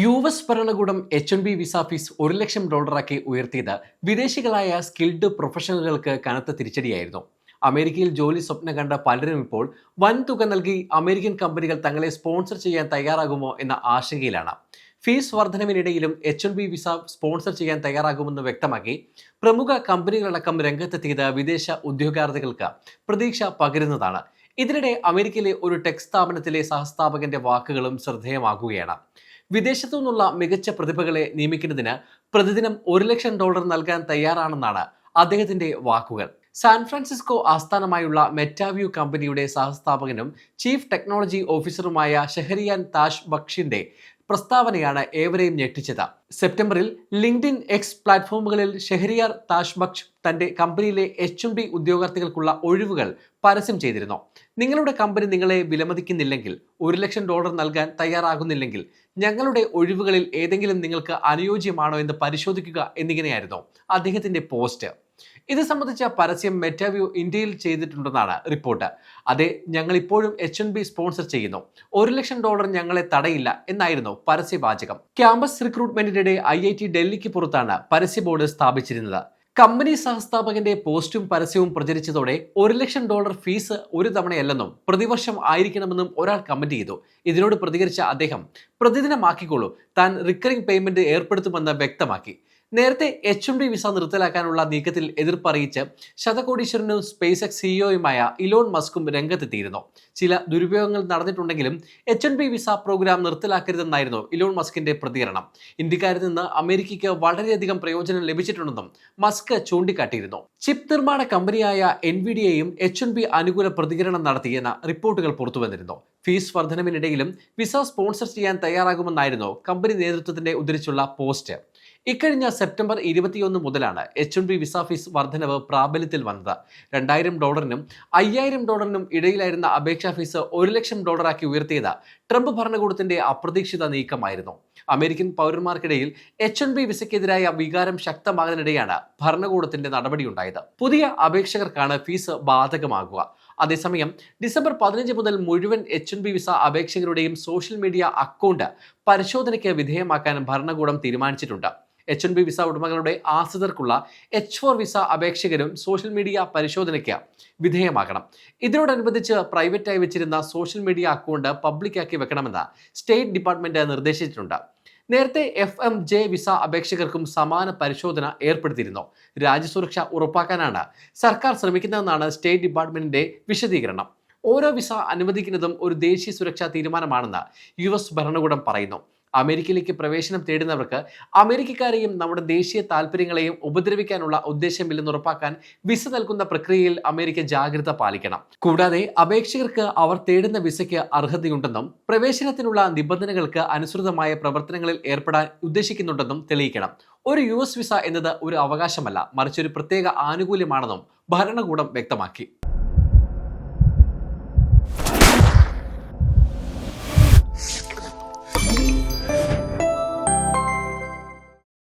U S ഭരണകൂടം H N B visa fees ഒരു ലക്ഷം ഡോളറാക്കി ഉയർത്തിയത് വിദേശികളായ സ്കിൽഡ് പ്രൊഫഷണലുകൾക്ക് കനത്ത തിരിച്ചടിയായിരുന്നു. അമേരിക്കയിൽ ജോലി സ്വപ്നം കണ്ട പലരും ഇപ്പോൾ വൻ തുക നൽകി അമേരിക്കൻ കമ്പനികൾ തങ്ങളെ സ്പോൺസർ ചെയ്യാൻ തയ്യാറാകുമോ എന്ന ആശങ്കയിലാണ്. Fees വർധനവിനിടയിലും H N B visa sponsor ചെയ്യാൻ തയ്യാറാകുമെന്ന് വ്യക്തമാക്കി പ്രമുഖ കമ്പനികളടക്കം രംഗത്തെത്തിയത് വിദേശ ഉദ്യോഗാർത്ഥികൾക്ക് പ്രതീക്ഷ പകരുന്നതാണ്. ഇതിനിടെ അമേരിക്കയിലെ ഒരു ടെക് സ്ഥാപനത്തിലെ സഹസ്ഥാപകന്റെ വാക്കുകളും ശ്രദ്ധേയമാകുകയാണ്. വിദേശത്തു നിന്നുള്ള മികച്ച പ്രതിഭകളെ നിയമിക്കുന്നതിന് പ്രതിദിനം ഒരു ലക്ഷം ഡോളർ നൽകാൻ തയ്യാറാണെന്നാണ് അദ്ദേഹത്തിന്റെ വാക്കുകൾ. സാൻ ഫ്രാൻസിസ്കോ ആസ്ഥാനമായുള്ള മെറ്റാവ്യൂ കമ്പനിയുടെ സഹസ്ഥാപകനും ചീഫ് ടെക്നോളജി ഓഫീസറുമായ ഷെഹരിയാൻ താഷ് ബക്ഷിന്റെ പ്രസ്താവനയാണ് ഏവരെയും ഞെട്ടിച്ചത്. സെപ്റ്റംബറിൽ ലിങ്ക്ഡിൻ എക്സ് പ്ലാറ്റ്ഫോമുകളിൽ ഷെഹരിയാർ താഷ്ബക്ഷ് തന്റെ കമ്പനിയിലെ എച്ച് എം ബി ഉദ്യോഗാർത്ഥികൾക്കുള്ള ഒഴിവുകൾ പരസ്യം ചെയ്തിരുന്നു. നിങ്ങളുടെ കമ്പനി നിങ്ങളെ വിലമതിക്കുന്നില്ലെങ്കിൽ ഒരു ലക്ഷം ഡോളർ നൽകാൻ തയ്യാറാകുന്നില്ലെങ്കിൽ ഞങ്ങളുടെ ഒഴിവുകളിൽ ഏതെങ്കിലും നിങ്ങൾക്ക് അനുയോജ്യമാണോ എന്ന് പരിശോധിക്കുക എന്നിങ്ങനെയായിരുന്നു അദ്ദേഹത്തിന്റെ പോസ്റ്റ്. ഇത് സംബന്ധിച്ച പരസ്യം മെറ്റാവ്യൂ ഇന്ത്യയിൽ ചെയ്തിട്ടുണ്ടെന്നാണ് റിപ്പോർട്ട്. അതെ ഞങ്ങൾ ഇപ്പോഴും എച്ച് എൻ ബി സ്പോൺസർ ചെയ്യുന്നു. ഒരു ലക്ഷം ഡോളർ ഞങ്ങളെ തടയില്ല എന്നായിരുന്നു പരസ്യവാചകം. ക്യാമ്പസ് റിക്രൂട്ട്മെന്റിനിടെ ഐ ഐ ടി ഡൽഹിക്ക് പുറത്താണ് പരസ്യ ബോർഡ് സ്ഥാപിച്ചിരുന്നത്. കമ്പനി സഹസ്ഥാപകന്റെ പോസ്റ്റും പരസ്യവും പ്രചരിച്ചതോടെ ഒരു ലക്ഷം ഡോളർ ഫീസ് ഒരു തവണയല്ലെന്നും പ്രതിവർഷം ആയിരിക്കണമെന്നും ഒരാൾ കമന്റ് ചെയ്തു. ഇതിനോട് പ്രതികരിച്ച അദ്ദേഹം പ്രതിദിനമാക്കിക്കോളൂ താൻ റിക്കറിംഗ് പേയ്മെന്റ് ഏർപ്പെടുത്തുമെന്ന് വ്യക്തമാക്കി. നേരത്തെ എച്ച് എം ഡി വിസ നിർത്തലാക്കാനുള്ള നീക്കത്തിൽ എതിർപ്പറിയിച്ച് ശതകോടീശ്വരനും സ്പേസ് എക്സ് സിഇഒയുമായ ഇലോൺ മസ്കും രംഗത്തെത്തിയിരുന്നു. ചില ദുരുപയോഗങ്ങൾ നടന്നിട്ടുണ്ടെങ്കിലും H N B visa program നിർത്തലാക്കരുതെന്നായിരുന്നു Elon മസ്കിന്റെ പ്രതികരണം. ഇന്ത്യക്കാരിൽ നിന്ന് അമേരിക്കയ്ക്ക് വളരെയധികം പ്രയോജനം ലഭിച്ചിട്ടുണ്ടെന്നും മസ്ക് ചൂണ്ടിക്കാട്ടിയിരുന്നു. ചിപ്പ് നിർമ്മാണ കമ്പനിയായ എൻവിഡിയയും എച്ച് എൻ ബി അനുകൂല പ്രതികരണം നടത്തിയെന്ന റിപ്പോർട്ടുകൾ പുറത്തുവന്നിരുന്നു. ഫീസ് വർധനവിനിടയിലും വിസ സ്പോൺസർ ചെയ്യാൻ തയ്യാറാകുമെന്നായിരുന്നു കമ്പനി നേതൃത്വത്തിന്റെ ഉദ്ധരിച്ചുള്ള പോസ്റ്റ്. ഇക്കഴിഞ്ഞ സെപ്റ്റംബർ ഇരുപത്തിയൊന്ന് മുതലാണ് H N B visa fees വർധനവ് പ്രാബല്യത്തിൽ വന്നത്. രണ്ടായിരം ഡോളറിനും അയ്യായിരം ഡോളറിനും ഇടയിലായിരുന്ന അപേക്ഷാ ഫീസ് ഒരു ലക്ഷം ഡോളറാക്കി ഉയർത്തിയത് ട്രംപ് ഭരണകൂടത്തിന്റെ അപ്രതീക്ഷിത നീക്കമായിരുന്നു. അമേരിക്കൻ പൗരന്മാർക്കിടയിൽ എച്ച് എൻ ബി വിസയ്ക്കെതിരായ വികാരം ശക്തമാകുന്നതിനിടെയാണ് ഭരണകൂടത്തിന്റെ നടപടിയുണ്ടായത്. പുതിയ അപേക്ഷകർക്കാണ് ഫീസ് ബാധകമാകുക. അതേസമയം ഡിസംബർ പതിനഞ്ച് മുതൽ മുഴുവൻ എച്ച് എൻ ബി വിസ അപേക്ഷകരുടെയും സോഷ്യൽ മീഡിയ അക്കൗണ്ട് പരിശോധനയ്ക്ക് വിധേയമാക്കാൻ ഭരണകൂടം തീരുമാനിച്ചിട്ടുണ്ട്. എച്ച് എൻ ബി വിസ ഉടമകളുടെ ആശ്രിതർക്കുള്ള എച്ച് ഫോർ വിസ അപേക്ഷകരും സോഷ്യൽ മീഡിയ പരിശോധനയ്ക്ക് വിധേയമാക്കണം ഇതിനോടനുബന്ധിച്ച് പ്രൈവറ്റായി വെച്ചിരുന്ന സോഷ്യൽ മീഡിയ അക്കൗണ്ട് പബ്ലിക്കാക്കി വെക്കണമെന്ന് സ്റ്റേറ്റ് ഡിപ്പാർട്ട്മെന്റ് നിർദ്ദേശിച്ചിട്ടുണ്ട്. നേരത്തെ എഫ് എം ജെ വിസ അപേക്ഷകർക്കും സമാന പരിശോധന ഏർപ്പെടുത്തിയിരുന്നു. രാജ്യസുരക്ഷ ഉറപ്പാക്കാനാണ് സർക്കാർ ശ്രമിക്കുന്നതെന്നാണ് സ്റ്റേറ്റ് ഡിപ്പാർട്ട്മെന്റിന്റെ വിശദീകരണം. ഓരോ വിസ അനുവദിക്കുന്നതും ഒരു ദേശീയ സുരക്ഷാ തീരുമാനമാണെന്ന് യു എസ് ഭരണകൂടം പറയുന്നു. അമേരിക്കയിലേക്ക് പ്രവേശനം തേടുന്നവർക്ക് അമേരിക്കക്കാരെയും നമ്മുടെ ദേശീയ താല്പര്യങ്ങളെയും ഉപദ്രവിക്കാനുള്ള ഉദ്ദേശമില്ലെന്ന് ഉറപ്പാക്കാൻ വിസ നൽകുന്ന പ്രക്രിയയിൽ അമേരിക്ക ജാഗ്രത പാലിക്കണം. കൂടാതെ അപേക്ഷകർക്ക് അവർ തേടുന്ന വിസയ്ക്ക് അർഹതയുണ്ടെന്നും പ്രവേശനത്തിനുള്ള നിബന്ധനകൾക്ക് അനുസൃതമായ പ്രവർത്തനങ്ങളിൽ ഏർപ്പെടാൻ ഉദ്ദേശിക്കുന്നുണ്ടെന്നും തെളിയിക്കണം. ഒരു യു എസ് വിസ എന്നത് ഒരു അവകാശമല്ല മറിച്ച് ഒരു പ്രത്യേക ആനുകൂല്യമാണെന്നും ഭരണകൂടം വ്യക്തമാക്കി.